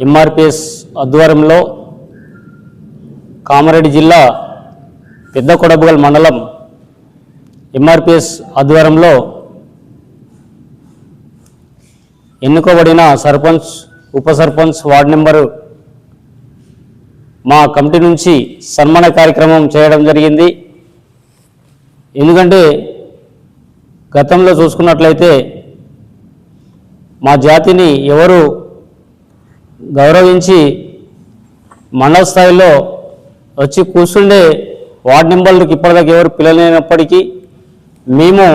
ఎంఆర్పిఎస్ ఆధ్వర్యంలో కామారెడ్డి జిల్లా పెద్ద కొడబుగల్ మండలం ఎంఆర్పిఎస్ ఆధ్వర్యంలో ఎన్నుకోబడిన సర్పంచ్ ఉప సర్పంచ్ వార్డు నెంబరు మా కమిటీ నుంచి సన్మాన కార్యక్రమం చేయడం జరిగింది. ఎందుకంటే గతంలో చూసుకున్నట్లయితే మా జాతిని ఎవరు గౌరవించి మండల స్థాయిలో వచ్చి కూర్చుండే వార్డు మెంబర్లకు ఇప్పటిదాకా ఎవరు పిల్లలేనప్పటికీ మేము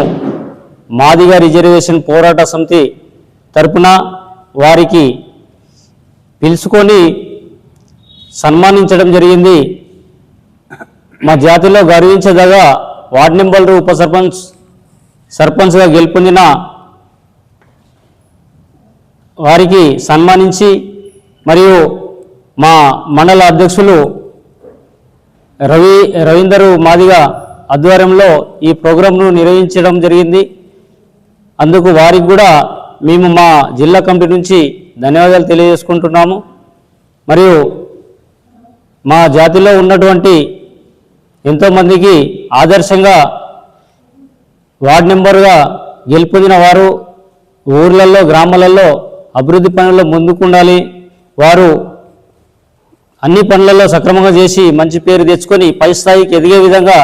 మాదిగా రిజర్వేషన్ పోరాట సమితి తరపున వారికి పిలుచుకొని సన్మానించడం జరిగింది. మా జాతిలో గర్వించదగా వార్డు మెంబర్లు ఉప సర్పంచ్ సర్పంచ్గా గెలుపొందిన వారికి సన్మానించి మరియు మా మండల అధ్యక్షులు రవి రవీందరు మాదిగా ఆధ్వర్యంలో ఈ ప్రోగ్రాంను నిర్వహించడం జరిగింది. అందుకు వారికి కూడా మేము మా జిల్లా కమిటీ నుంచి ధన్యవాదాలు తెలియజేసుకుంటున్నాము. మరియు మా జాతిలో ఉన్నటువంటి ఎంతోమందికి ఆదర్శంగా వార్డ్ మెంబర్గా గెలుపొందిన వారు ఊర్లలో గ్రామాలలో అభివృద్ధి పనుల్లో ముందుకుండాలి వారు అన్ని పనులలో సక్రమంగా చేసి మంచి పేరు తెచ్చుకొని పై స్థాయికి ఎదిగే విధంగా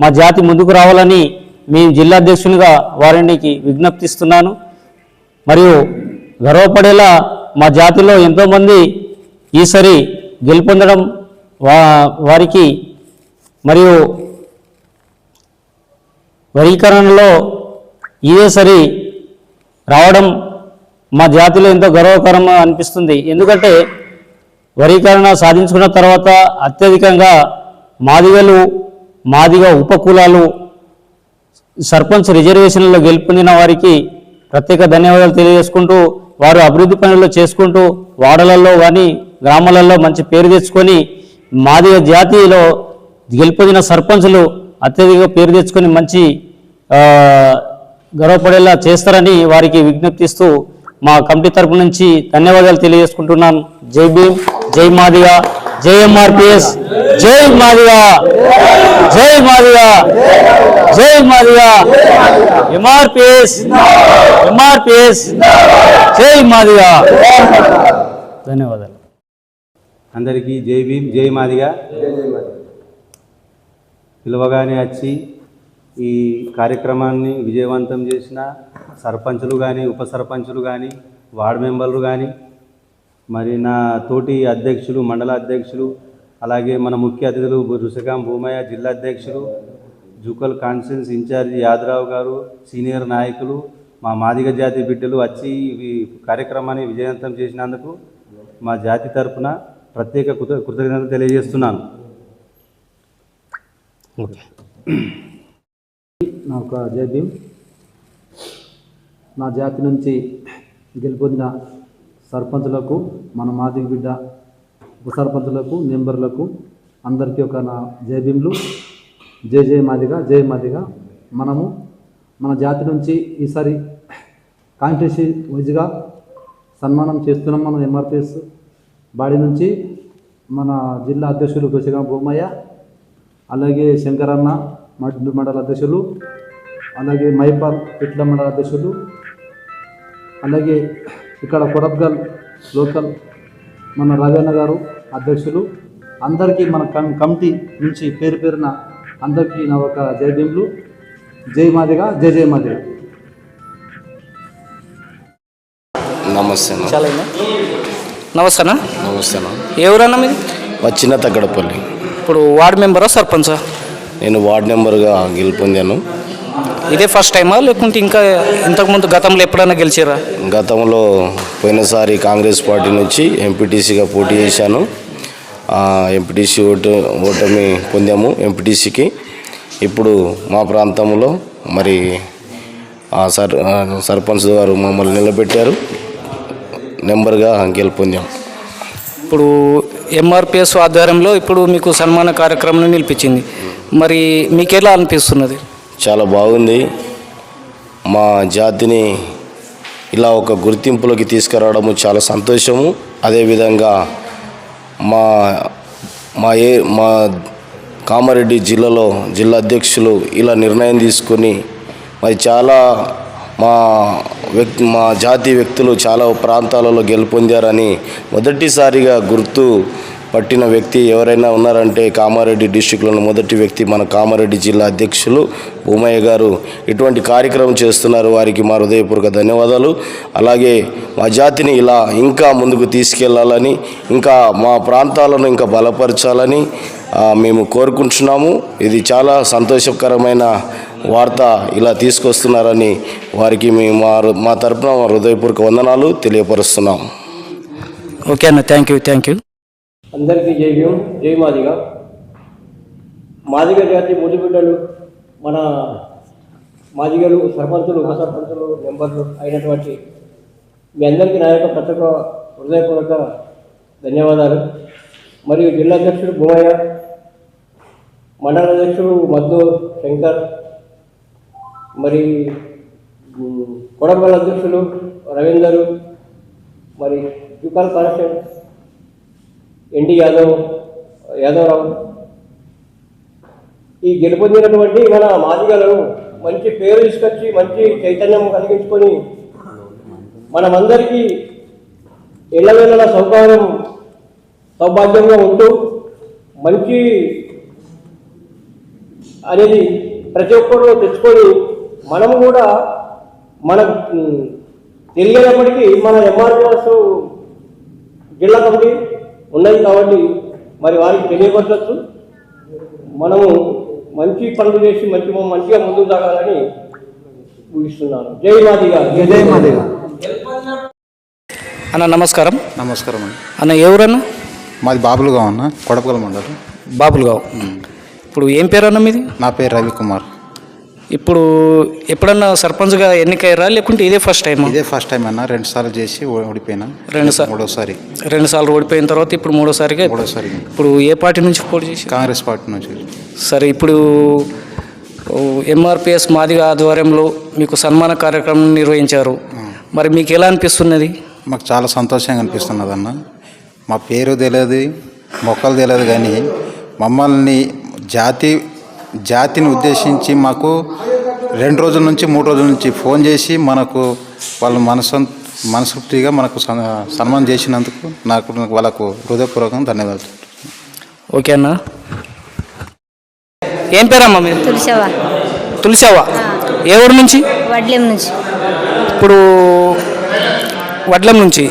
మా జాతి ముందుకు రావాలని మేము జిల్లా అధ్యక్షునిగా వారికి విజ్ఞప్తిస్తున్నాను. మరియు గర్వపడేలా మా జాతిలో ఎంతోమంది ఈసారి గెలుపొందడం వా వారికి మరియు వర్గీకరణలో ఇదేసరి రావడం మా జాతిలో ఎంతో గర్వకరంగా అనిపిస్తుంది. ఎందుకంటే వరీకరణ సాధించుకున్న తర్వాత అత్యధికంగా మాదిగలు మాదిగ ఉపకులాలు సర్పంచ్ రిజర్వేషన్లో గెలుపొందిన వారికి ప్రత్యేక ధన్యవాదాలు తెలియజేసుకుంటూ వారు అభివృద్ధి పనులు చేసుకుంటూ వాడలలో కానీ గ్రామాలలో మంచి పేరు తెచ్చుకొని మాదిగ జాతిలో గెలుపొందిన సర్పంచులు అత్యధిక పేరు తెచ్చుకొని మంచి గర్వపడేలా చేస్తారని వారికి విజ్ఞప్తిస్తూ మా కమిటీ తరపు నుంచి ధన్యవాదాలు తెలియజేసుకుంటున్నాను. జై భీమ్ జై మాదిగా జై ఎంఆర్పిఎస్ జై మాదిగా జై మాదిగా జై మాదిగా ఎంఆర్పిఎస్ ఎంఆర్పిఎస్ జై మాదిగా. ధన్యవాదాలు. అందరికీ జై భీమ్ జై మాదిగా. పిలవగానే వచ్చి ఈ కార్యక్రమాన్ని విజయవంతం చేసిన సర్పంచులు కానీ ఉప సర్పంచులు కానీ వార్డు మెంబర్లు కానీ మరి నా తోటి అధ్యక్షులు మండల అధ్యక్షులు అలాగే మన ముఖ్య అతిథులు రుషికాం భూమయ్య జిల్లా అధ్యక్షులు జూకల్ కాన్ఫరెన్స్ ఇన్ఛార్జి యాదరావు గారు సీనియర్ నాయకులు మా మాదిగ జాతి బిడ్డలు వచ్చి ఈ కార్యక్రమాన్ని విజయవంతం చేసినందుకు మా జాతి తరపున ప్రత్యేక కృత కృతజ్ఞతలు తెలియజేస్తున్నాను. ఓకే. నా ఒక జై నా జాతి నుంచి గెలుపొందిన సర్పంచులకు మన మాదిగ బిడ్డ ఉప సర్పంచులకు మెంబర్లకు అందరికీ ఒక నా జై జయ జై జై మాదిగా జై మాదిగా. మనము మన జాతి నుంచి ఈసారి కాంపిటీషన్ వైజ్గా సన్మానం చేస్తున్నాం మనం ఎంఆర్పిఎస్ బాడీ నుంచి. మన జిల్లా అధ్యక్షులు తుషగా భూమయ్య అలాగే శంకరన్న మండల అధ్యక్షులు. అలాగే మైపాల్ పిట్ల మండల అధ్యక్షులు అలాగే ఇక్కడ కొరబ్గల్ లోకల్ మన రవీణ గారు అధ్యక్షులు అందరికీ మన కం కమిటీ నుంచి పేరు పేరున అందరికీ నా ఒక జై భీములు. జై మాదిగా జై జై మాదిగా. నమస్తే అన్న. చాలా నమస్తేనా? నమస్తే. ఏ ఊరన్నా మీది వచ్చిన తగ్గడపల్లి. ఇప్పుడు వార్డు మెంబరా సర్పంచా? నేను వార్డు నెంబర్గా గెలుపొందాను. ఇదే ఫస్ట్ టైమా లేకుంటే ఇంకా ఇంతకుముందు గతంలో ఎప్పుడైనా గెలిచారా? గతంలో పోయినసారి కాంగ్రెస్ పార్టీ నుంచి ఎంపీటీసీగా పోటీ చేశాను. ఎంపీటీసీ ఓటు ఓటమి పొందాము ఎంపీటీసీకి ఇప్పుడు మా ప్రాంతంలో మరి సర్ సర్పంచ్ గారు మమ్మల్ని నిలబెట్టారు. నెంబర్గా గెలుపొందాం ఇప్పుడు ఎంఆర్పిఎస్ ఆధ్వర్యంలో ఇప్పుడు మీకు సన్మాన కార్యక్రమం నిలిపించింది. మరి మీకు ఎలా అనిపిస్తున్నది? చాలా బాగుంది. మా జాతిని ఇలా ఒక గుర్తింపులోకి తీసుకురావడము చాలా సంతోషము. అదేవిధంగా మా మా ఏ మా కామారెడ్డి జిల్లాలో జిల్లా అధ్యక్షులు ఇలా నిర్ణయం తీసుకొని మరి చాలా మా వ్యక్తి మా జాతి వ్యక్తులు చాలా ప్రాంతాలలో గెలుపొందారని మొదటిసారిగా గుర్తు పట్టిన వ్యక్తి ఎవరైనా ఉన్నారంటే కామారెడ్డి డిస్టిక్లోని మొదటి వ్యక్తి మన కామారెడ్డి జిల్లా అధ్యక్షులు భూమయ్య గారు. ఇటువంటి కార్యక్రమం చేస్తున్నారు. వారికి మా హృదయపూర్వక ధన్యవాదాలు. అలాగే మా జాతిని ఇలా ఇంకా ముందుకు తీసుకెళ్ళాలని ఇంకా మా ప్రాంతాలను ఇంకా బలపరచాలని మేము కోరుకుంటున్నాము. ఇది చాలా సంతోషకరమైన వార్త ఇలా తీసుకొస్తున్నారని వారికి మేము మా మా తరపున హృదయపూర్వక వందనాలు తెలియపరుస్తున్నాం. ఓకే అన్న థ్యాంక్ యూ థ్యాంక్ యూ అందరికీ జై భీమ్ జై మాదిగ. మాదిగ జాతి ముదిబిడ్డలు మన మాదిగలు సర్పంచులు ఉప సర్పంచులు మెంబర్లు అయినటువంటి మీ అందరికీ నా యొక్క ప్రత్యేక హృదయపూర్వక ధన్యవాదాలు. మరియు జిల్లా అధ్యక్షుడు భూమయ్య మండల అధ్యక్షుడు మద్దు శంకర్ మరి ఉమ్, కొడంగల్ అధ్యక్షులు రవీందరు మరి త్రికాల్ కాన్స్టెంట్ ఎన్టీ యాదవ్ యాదవరావు ఈ గెలుపొందినటువంటి మన మాదిగలను మంచి పేరు తీసుకొచ్చి మంచి చైతన్యం కలిగించుకొని మనమందరికీ ఇళ్ళవేళల సౌకర్యం సౌభాగ్యంగా ఉంటూ మంచి అనేది ప్రతి ఒక్కరు తెచ్చుకొని మనము కూడా మన తెలియనప్పటికీ మన ఎంఆర్ఎస్ జిల్లా కమిటీ ఉన్నది కాబట్టి మరి వారికి తెలియపరచవచ్చు. మనము మంచి పనులు చేసి మంచి మంచిగా ముందుకు సాగాలని ఊహిస్తున్నాను. జై మాదిగా జై మాదిగ అన్న నమస్కారం. నమస్కారం అండి. అన్న ఎవరన్నా? మాది బాబులుగా ఉన్నా కొడపగల మండలం. బాబులుగావు. ఇప్పుడు ఏం పేరు అన్న మీది? నా పేరు రవికుమార్. ఇప్పుడు ఎప్పుడన్నా సర్పంచ్గా ఎన్నికయ్యారా? లేకుంటే ఇదే ఫస్ట్ టైం ఇదే ఫస్ట్ టైం అన్న. రెండు సార్లు చేసి ఓడిపోయినా. రెండు సార్లు. మూడోసారి. రెండు సార్లు ఓడిపోయిన తర్వాత ఇప్పుడు మూడోసారిగా మూడోసారి. ఇప్పుడు ఏ పార్టీ నుంచి పోటీ చేసి కాంగ్రెస్ పార్టీ నుంచి. సరే ఇప్పుడు ఎంఆర్పిఎస్ మాదిగ ఆధ్వర్యంలో మీకు సన్మాన కార్యక్రమం నిర్వహించారు. మరి మీకు ఎలా అనిపిస్తున్నది? మాకు చాలా సంతోషంగా అనిపిస్తున్నది అన్న. మా పేరు తెలియదు మొక్కలు తెలియదు కానీ మమ్మల్ని జాతి జాతిని ఉద్దేశించి మాకు రెండు రోజుల నుంచి మూడు రోజుల నుంచి ఫోన్ చేసి మనకు వాళ్ళ మనసు మనస్ఫూర్తిగా మనకు సన్- సన్మానం చేసినందుకు నాకు వాళ్ళకు హృదయపూర్వకంగా ధన్యవాదాలు. ఓకే అన్న. ఏం పేరమ్మా మీరు? తులసవా తులసావా ఏ ఊరు నుంచి? వడ్లెం నుంచి. ఇప్పుడు వడ్లం నుంచి.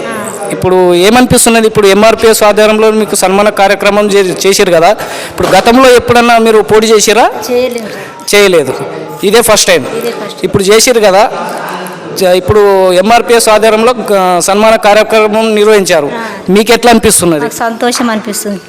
ఇప్పుడు ఏమనిపిస్తున్నది? ఇప్పుడు ఎంఆర్పిఎస్ ఆధ్వర్యంలో మీకు సన్మాన కార్యక్రమం చేశారు కదా? ఇప్పుడు గతంలో ఎప్పుడన్నా మీరు పోటీ చేసిరా చేయలేదు. ఇదే ఫస్ట్ టైం. ఇప్పుడు చేసిరు కదా? ఇప్పుడు ఎంఆర్పిఎస్ ఆధ్వర్యంలో గ- సన్మాన కార్యక్రమం నిర్వహించారు. మీకు ఎట్లా అనిపిస్తున్నది? సంతోషం అనిపిస్తుంది.